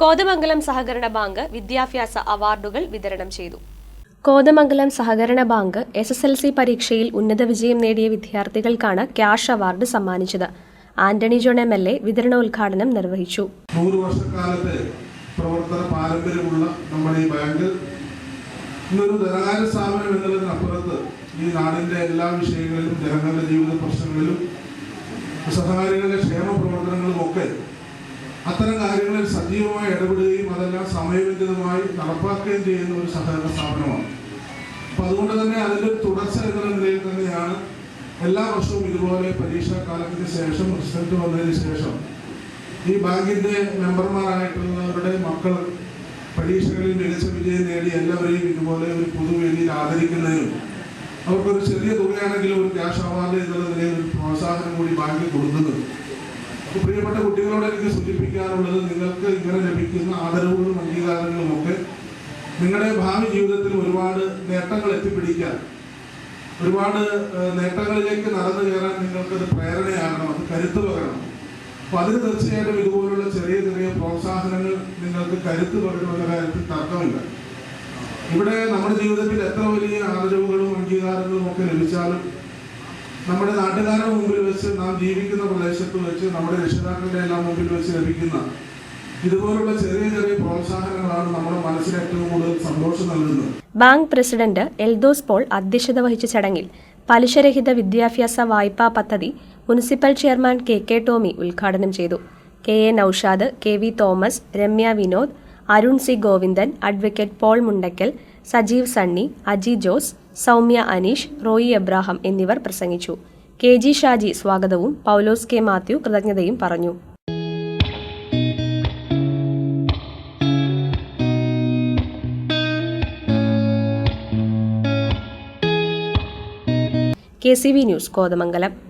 കോതമംഗലം സഹകരണ ബാങ്ക് വിദ്യാഭ്യാസ അവാർഡുകൾ വിതരണം ചെയ്തു. കോതമംഗലം സഹകരണ bank S S L C പരീക്ഷയിൽ ഉന്നത വിജയം നേടിയ വിദ്യാർത്ഥികൾക്കാണ് ക്യാഷ് അവാർഡ് സമ്മാനിച്ചത്. Antony John M L A വിതരണോദ്ഘാടനം നിർവഹിച്ചു. വർഷക്കാലത്തെ പ്രവർത്തന പാരമ്പര്യമുള്ള നമ്മുടെ ഈ ബാങ്ക് ഇന്നൊരു ധനകാര്യ ഈ നാടിന്റെ എല്ലാ വിഷയങ്ങളിലും ജനങ്ങളുടെ ജീവിത പ്രശ്നങ്ങളിലും സഹകാരികളുടെ ക്ഷേമ പ്രവർത്തനങ്ങളും ഒക്കെ അത്തരം കാര്യങ്ങളിൽ സജീവമായി ഇടപെടുകയും അതെല്ലാം സമയബന്ധിതമായി നടപ്പാക്കുകയും ചെയ്യുന്ന ഒരു സഹകരണ സ്ഥാപനമാണ്. അപ്പൊ അതുകൊണ്ട് തന്നെ അതിന്റെ തുടർച്ച എന്ന നിലയിൽ തന്നെയാണ് എല്ലാ വർഷവും ഇതുപോലെ പരീക്ഷാ കാലത്തിന് ശേഷം റിസൾട്ട് വന്നതിന് ശേഷം ഈ ബാങ്കിന്റെ മെമ്പർമാരായിട്ടുള്ളവരുടെ മക്കൾ പരീക്ഷകളിൽ മികച്ച വിജയം നേടി എല്ലാവരെയും ഇതുപോലെ ഒരു പൊതുവേദിയിൽ ആദരിക്കുന്നതിനും അവർക്കൊരു ചെറിയ തുകയാണെങ്കിലും ഒരു ക്യാഷ് അവാർഡ് എന്നുള്ള നിലയിൽ ഒരു പ്രോത്സാഹനം കൂടി ബാങ്കിൽ കൊടുക്കുന്നത് കുട്ടികളോട് സൂചിപ്പിക്കാറുള്ളത് നിങ്ങൾക്ക് ഇങ്ങനെ ലഭിക്കുന്ന ആദരവുകളും അംഗീകാരങ്ങളും ഒക്കെ നിങ്ങളുടെ ഭാവി ജീവിതത്തിൽ ഒരുപാട് നേട്ടങ്ങൾ എത്തിപ്പിടിക്കാൻ ഒരുപാട് നേട്ടങ്ങളിലേക്ക് നടന്നു കയറാൻ നിങ്ങൾക്കത് പ്രേരണയാകണം അത് കരുത്ത് പകരണം. അപ്പൊ അതിന് തീർച്ചയായിട്ടും ഇതുപോലുള്ള ചെറിയ ചെറിയ പ്രോത്സാഹനങ്ങൾ നിങ്ങൾക്ക് കരുത്ത് പകരുമെന്ന കാര്യത്തിൽ തർക്കമില്ല. ഇവിടെ നമ്മുടെ ജീവിതത്തിൽ എത്ര വലിയ ആദരവുകളും അംഗീകാരങ്ങളും ഒക്കെ നമ്മുടെ നാട്ടുകാരുടെ മുമ്പിൽ വെച്ച് നാം ജീവിക്കുന്ന പ്രദേശത്ത് വെച്ച് നമ്മുടെ രക്ഷിതാക്കളുടെ എല്ലാം മുമ്പിൽ വെച്ച് ലഭിക്കുന്ന ഇതുപോലുള്ള ചെറിയ ചെറിയ പ്രോത്സാഹനങ്ങളാണ് നമ്മുടെ മനസ്സിന് ഏറ്റവും കൂടുതൽ സന്തോഷം നൽകുന്നത്. ബാങ്ക് പ്രസിഡന്റ് എൽദോസ് പോൾ അധ്യക്ഷത വഹിച്ച ചടങ്ങിൽ പലിശരഹിത വിദ്യാഭ്യാസ വായ്പാ പദ്ധതി municipal chairman K K Tomy ഉദ്ഘാടനം ചെയ്തു. K A Noushad K V Thomas Ramya Vinod Arun C Govindan advocate Paul Mundakkal Sajeev Sunny Aji Jose Soumya Aneesh Roy Abraham എന്നിവർ പ്രസംഗിച്ചു. കെ ജി ഷാജി സ്വാഗതവും പൗലോസ് കെ മാത്യു കൃതജ്ഞതയും പറഞ്ഞു. K C V news Kothamangalam.